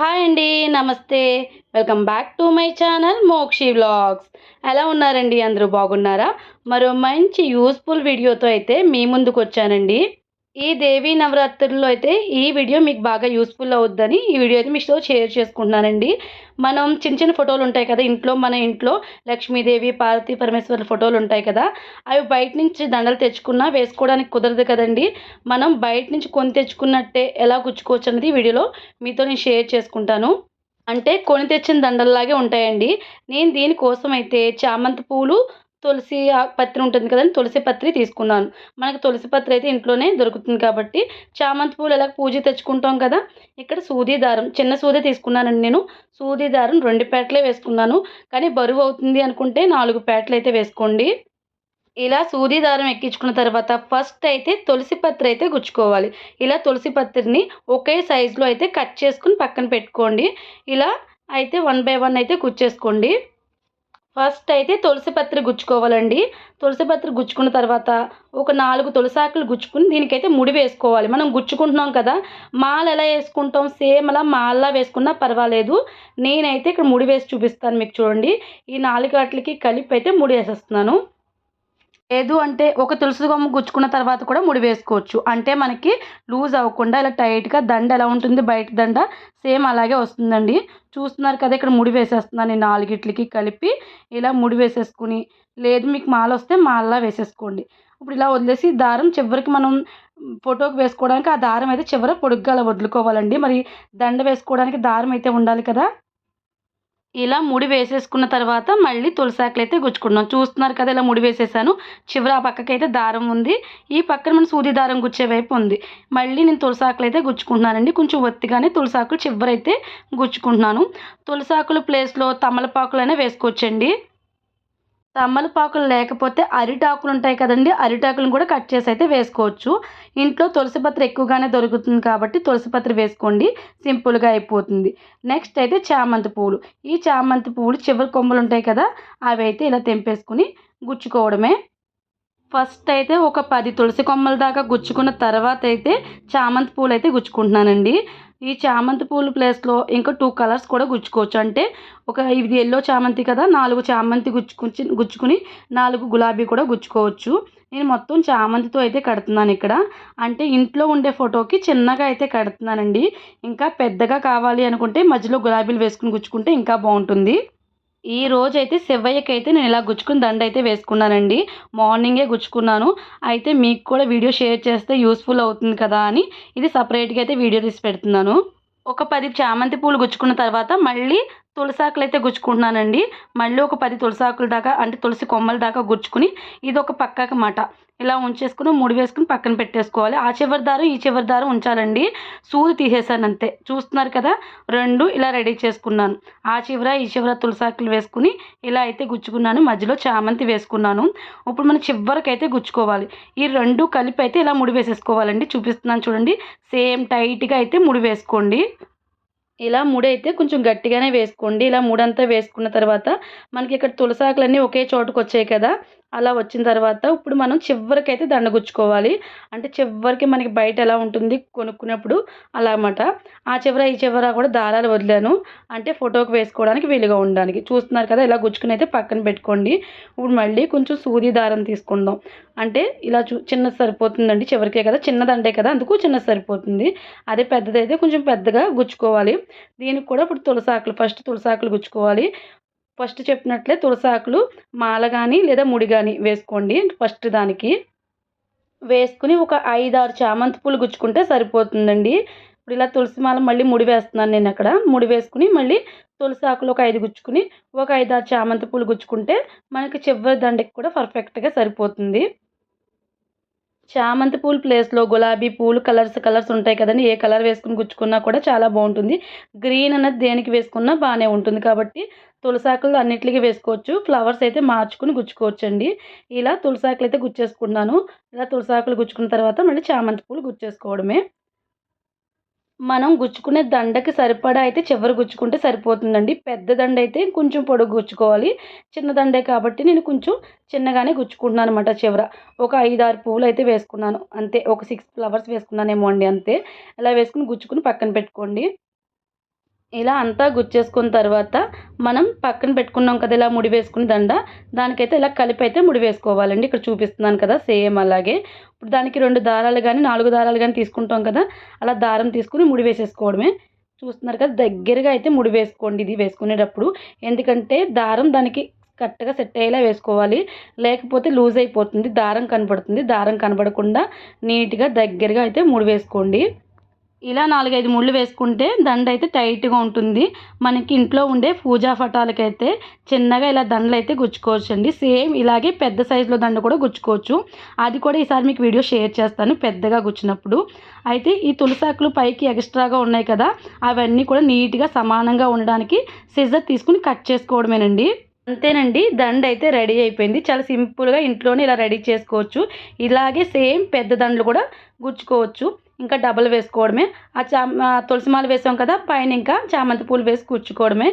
Hi అండి నమస్తే. Welcome back to my channel Mokshi vlogs. ఎలా ఉన్నారండి? అందరూ బాగున్నారా? మరో మంచి యూస్ఫుల్ వీడియోతో అయితే మీ ముందుకు వచ్చానండి. ఈ దేవీ నవరాత్రుల్లో అయితే ఈ వీడియో మీకు బాగా యూస్ఫుల్ అవుద్దని ఈ వీడియో అయితే మీతో షేర్ చేసుకుంటున్నానండి. మనం చిన్న చిన్న ఫోటోలు ఉంటాయి కదా ఇంట్లో మన ఇంట్లో లక్ష్మీదేవి పార్వతీ పరమేశ్వరుల ఫోటోలు ఉంటాయి కదా అవి బయట నుంచి దండలు తెచ్చుకున్నా వేసుకోవడానికి కుదరదు కదండి. మనం బయట నుంచి కొని తెచ్చుకున్నట్టే ఎలా గుచ్చుకోవచ్చు అనేది వీడియోలో మీతో నేను షేర్ చేసుకుంటాను. అంటే కొని తెచ్చిన దండల్లాగే ఉంటాయండి. నేను దీనికోసం అయితే చామంతి పూలు తులసి పత్రి ఉంటుంది కదండి తులసి పత్రి తీసుకున్నాను. మనకు తులసి పత్రి అయితే ఇంట్లోనే దొరుకుతుంది కాబట్టి చామంతి పూలు ఎలా పూజ తెచ్చుకుంటాం కదా ఇక్కడ సూది దారం చిన్న సూది తీసుకున్నానండి నేను. సూది దారం రెండు పేటలే వేసుకున్నాను కానీ బరువు అవుతుంది అనుకుంటే నాలుగు పేటలు అయితే వేసుకోండి. ఇలా సూది దారం ఎక్కించుకున్న తర్వాత ఫస్ట్ అయితే తులసి పత్రి అయితే గుచ్చుకోవాలి. ఇలా తులసి పత్రిని ఒకే సైజులో అయితే కట్ చేసుకుని పక్కన పెట్టుకోండి. ఇలా అయితే వన్ బై వన్ అయితే గుచ్చేసుకోండి. ఫస్ట్ అయితే తులసి పత్రి గుచ్చుకోవాలండి. తులసి పత్రి గుచ్చుకున్న తర్వాత ఒక నాలుగు తులసాకులు గుచ్చుకుని దీనికైతే ముడి వేసుకోవాలి. మనం గుచ్చుకుంటున్నాం కదా మాల ఎలా వేసుకుంటాం? సేమ్ అలా మాల్లా వేసుకున్నా పర్వాలేదు. నేనైతే ఇక్కడ ముడి వేసి చూపిస్తాను మీకు చూడండి. ఈ నాలుగు వాటికి కలిపి అయితే ముడి వేసేస్తున్నాను. లేదు అంటే ఒక తులసి కొమ్మ గుచ్చుకున్న తర్వాత కూడా ముడి వేసుకోవచ్చు. అంటే మనకి లూజ్ అవ్వకుండా ఇలా టైట్గా దండ ఎలా ఉంటుంది? బయట దండ సేమ్ అలాగే వస్తుందండి. చూస్తున్నారు కదా ఇక్కడ ముడి వేసేస్తున్నాను నేను నాలుగిట్లకి కలిపి. ఇలా ముడి వేసేసుకుని లేదు మీకు మాల వస్తే మాలలా వేసేసుకోండి. ఇప్పుడు ఇలా వదిలేసి దారం చివరికి మనం ఫోటోకి వేసుకోవడానికి ఆ దారం అయితే చివర పొడుగ్గా అలా వదులుకోవాలండి. మరి దండ వేసుకోవడానికి దారం అయితే ఉండాలి కదా? ఇలా ముడి వేసేసుకున్న తర్వాత మళ్ళీ తులసాకులు అయితే గుచ్చుకున్నాం చూస్తున్నారు కదా ఇలా ముడి వేసేసాను. చివరి ఆ పక్కకి అయితే దారం ఉంది. ఈ పక్కన మన సూది దారం గుచ్చే వైపు ఉంది. మళ్ళీ నేను తులసాకులు అయితే గుచ్చుకుంటున్నానండి. కొంచెం ఒత్తిగానే తులసాకులు చివరైతే గుచ్చుకుంటున్నాను. తులసాకుల ప్లేస్లో తమలపాకులు అయినా వేసుకోవచ్చండి. తమలపాకులు లేకపోతే అరిటాకులు ఉంటాయి కదండి. అరిటాకులను కూడా కట్ చేసి అయితే వేసుకోవచ్చు. ఇంట్లో తులసిపత్రి ఎక్కువగానే దొరుకుతుంది కాబట్టి తులసిపత్రి వేసుకోండి. సింపుల్గా అయిపోతుంది. నెక్స్ట్ అయితే చామంతి పువ్వులు ఈ చామంతి పువ్వులు చివరి కొమ్మలు ఉంటాయి కదా అవి అయితే ఇలా తెంపేసుకుని గుచ్చుకోవడమే. ఫస్ట్ అయితే ఒక పది తులసి కొమ్మల దాకా గుచ్చుకున్న తర్వాత అయితే చామంతి పూలు అయితే గుచ్చుకుంటున్నానండి. ఈ చామంతి పూల ప్లేస్లో ఇంకా టూ కలర్స్ కూడా గుచ్చుకోవచ్చు. అంటే ఒక ఇది ఎల్లో చామంతి కదా నాలుగు చామంతి గుచ్చుకుని గుచ్చుకుని నాలుగు గులాబీ కూడా గుచ్చుకోవచ్చు. నేను మొత్తం చామంతితో అయితే కడుతున్నాను ఇక్కడ. అంటే ఇంట్లో ఉండే ఫోటోకి చిన్నగా అయితే కడుతున్నానండి. ఇంకా పెద్దగా కావాలి అనుకుంటే మధ్యలో గులాబీలు వేసుకుని గుచ్చుకుంటే ఇంకా బాగుంటుంది. ఈ రోజు అయితే అయితే నేను ఇలా గుచ్చుకుని దండ అయితే వేసుకున్నానండి. మార్నింగే గుచ్చుకున్నాను. అయితే మీకు కూడా వీడియో షేర్ చేస్తే యూస్ఫుల్ అవుతుంది కదా అని ఇది సపరేట్గా అయితే వీడియో తీసి పెడుతున్నాను. ఒక పది చామంతి పూలు గుచ్చుకున్న తర్వాత మళ్ళీ తులసాకులు అయితే గుచ్చుకుంటున్నానండి. మళ్ళీ ఒక పది తులసాకుల దాకా అంటే తులసి కొమ్మల దాకా గుచ్చుకుని ఇది ఒక పక్కకి మాట. ఇలా ఉంచేసుకుని ముడి వేసుకుని పక్కన పెట్టేసుకోవాలి. ఆ చివరి దారం ఈ చివరి దారం ఉంచాలండి. సూది తీసేసాను అంతే. చూస్తున్నారు కదా? రెండు ఇలా రెడీ చేసుకున్నాను. ఆ చివర ఈ చివర తులసాకులు వేసుకుని ఇలా అయితే గుచ్చుకున్నాను. మధ్యలో చామంతి వేసుకున్నాను. ఇప్పుడు మనం చివరికి అయితే గుచ్చుకోవాలి. ఈ రెండు కలిపి అయితే ఇలా ముడి వేసేసుకోవాలండి. చూపిస్తున్నాను చూడండి. సేమ్ టైట్గా అయితే ముడి వేసుకోండి. ఇలా ముడి అయితే కొంచెం గట్టిగానే వేసుకోండి. ఇలా ముడంతా వేసుకున్న తర్వాత మనకి ఇక్కడ తులసాకులన్నీ ఒకే చోటుకు వచ్చాయి కదా. అలా వచ్చిన తర్వాత ఇప్పుడు మనం చివరికైతే దండ గుచ్చుకోవాలి అంటే చివరికి మనకి బయట ఎలా ఉంటుంది కొనుక్కున్నప్పుడు అలా అనమాట ఆ చివర ఈ చివర కూడా దారాలు వదిలాను. అంటే ఫోటోకి వేసుకోవడానికి వీలుగా ఉండడానికి. చూస్తున్నారు కదా ఇలా గుచ్చుకుని అయితే పక్కన పెట్టుకోండి. ఇప్పుడు మళ్ళీ కొంచెం సూది దారం తీసుకుందాం. అంటే ఇలా చూ చిన్నది సరిపోతుందండి. చివరికే కదా చిన్నదండే కదా అందుకు చిన్నది సరిపోతుంది. అదే పెద్దదైతే కొంచెం పెద్దగా గుచ్చుకోవాలి. దీనికి కూడా ఇప్పుడు తులసాకులు ఫస్ట్ తులసాకులు గుచ్చుకోవాలి. ఫస్ట్ చెప్పినట్లే తులసాకులు మాల కానీ లేదా ముడి కానీ వేసుకోండి. ఫస్ట్ దానికి వేసుకుని ఒక ఐదు ఆరు చామంతి పూలు గుచ్చుకుంటే సరిపోతుందండి. ఇప్పుడు ఇలా తులసి మాల మళ్ళీ ముడి వేస్తున్నాను నేను అక్కడ. ముడి వేసుకుని మళ్ళీ తులసి ఆకులు ఒక ఐదు గుచ్చుకుని ఒక ఐదు ఆరు చామంతి పూలు గుచ్చుకుంటే మనకి చివరి దండకి కూడా పర్ఫెక్ట్గా సరిపోతుంది. చామంతి పూల ప్లేస్లో గులాబీ పూలు కలర్స్ కలర్స్ ఉంటాయి కదండి ఏ కలర్ వేసుకుని గుచ్చుకున్నా కూడా చాలా బాగుంటుంది. గ్రీన్ అన్నది దేనికి వేసుకున్నా బాగానే ఉంటుంది కాబట్టి తులసాకులు అన్నిటికీ వేసుకోవచ్చు. ఫ్లవర్స్ అయితే మార్చుకుని గుచ్చుకోవచ్చు అండి ఇలా తులసాకులు అయితే గుచ్చేసుకున్నాను ఇలా తులసాకులు గుచ్చుకున్న తర్వాత మళ్ళీ చామంతి పూలు గుచ్చేసుకోవడమే. మనం గుచ్చుకునే దండకి సరిపడా అయితే చివరి గుచ్చుకుంటే సరిపోతుందండి. పెద్ద దండ అయితే కొంచెం పొడుగు గుచ్చుకోవాలి. చిన్న దండే కాబట్టి నేను కొంచెం చిన్నగానే గుచ్చుకుంటున్నాను అనమాట చివర. ఒక ఐదు ఆరు పువ్వులు అయితే వేసుకున్నాను. అంతే ఒక సిక్స్ ఫ్లవర్స్ వేసుకున్నానేమో అండి అంతే. అలా వేసుకుని గుచ్చుకుని పక్కన పెట్టుకోండి. ఇలా అంతా గుచ్చేసుకున్న తర్వాత మనం పక్కన పెట్టుకున్నాం కదా ఇలా ముడి వేసుకుని దండ. దానికైతే ఇలా కలిపి అయితే ముడి వేసుకోవాలండి. ఇక్కడ చూపిస్తున్నాను కదా సేమ్ అలాగే. ఇప్పుడు దానికి రెండు దారాలు కానీ నాలుగు దారాలు కానీ తీసుకుంటాం కదా అలా దారం తీసుకుని ముడి వేసేసుకోవడమే. చూస్తున్నారు కదా దగ్గరగా అయితే ముడి వేసుకోండి ఇది వేసుకునేటప్పుడు. ఎందుకంటే దారం దానికి కరెక్ట్గా సెట్ అయ్యేలా వేసుకోవాలి. లేకపోతే లూజ్ అయిపోతుంది దారం కనబడుతుంది. దారం కనబడకుండా నీట్గా దగ్గరగా అయితే ముడి వేసుకోండి. ఇలా నాలుగైదు ముళ్ళు వేసుకుంటే దండ అయితే టైట్గా ఉంటుంది. మనకి ఇంట్లో ఉండే పూజా పటాలకైతే చిన్నగా ఇలా దండలు అయితే గుచ్చుకోవచ్చు అండి సేమ్ ఇలాగే పెద్ద సైజులో దండ కూడా గుచ్చుకోవచ్చు. అది కూడా ఈసారి మీకు వీడియో షేర్ చేస్తాను పెద్దగా గుచ్చినప్పుడు. అయితే ఈ తులసాకులు పైకి ఎక్స్ట్రాగా ఉన్నాయి కదా అవన్నీ కూడా నీట్గా సమానంగా ఉండడానికి సిజర్ తీసుకుని కట్ చేసుకోవడమేనండి. అంతేనండి దండ అయితే రెడీ అయిపోయింది. చాలా సింపుల్గా ఇంట్లోనే ఇలా రెడీ చేసుకోవచ్చు. ఇలాగే సేమ్ పెద్ద దండలు కూడా గుచ్చుకోవచ్చు. ఇంకా డబల్ వేసుకోవడమే. ఆ చా తులసిమాల వేసాం కదా పైన ఇంకా చామంతి పూలు వేసి కూర్చుకోవడమే.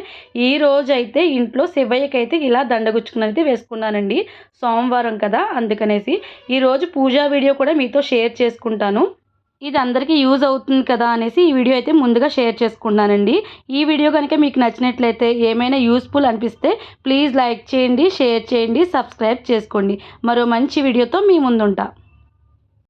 ఈ రోజు అయితే ఇంట్లో శివయ్యకి అయితే ఇలా దండ గుచ్చుకున్నది వేసుకున్నానండి. సోమవారం కదా అందుకనేసి. ఈరోజు పూజా వీడియో కూడా మీతో షేర్ చేసుకుంటాను. ఇది అందరికీ యూజ్ అవుతుంది కదా అనేసి ఈ వీడియో అయితే ముందుగా షేర్ చేసుకున్నానండి ఈ వీడియో కనుక మీకు నచ్చినట్లయితే ఏమైనా యూస్ఫుల్ అనిపిస్తే ప్లీజ్ లైక్ చేయండి షేర్ చేయండి సబ్స్క్రైబ్ చేసుకోండి. మరో మంచి వీడియోతో మీ ముందుంటా.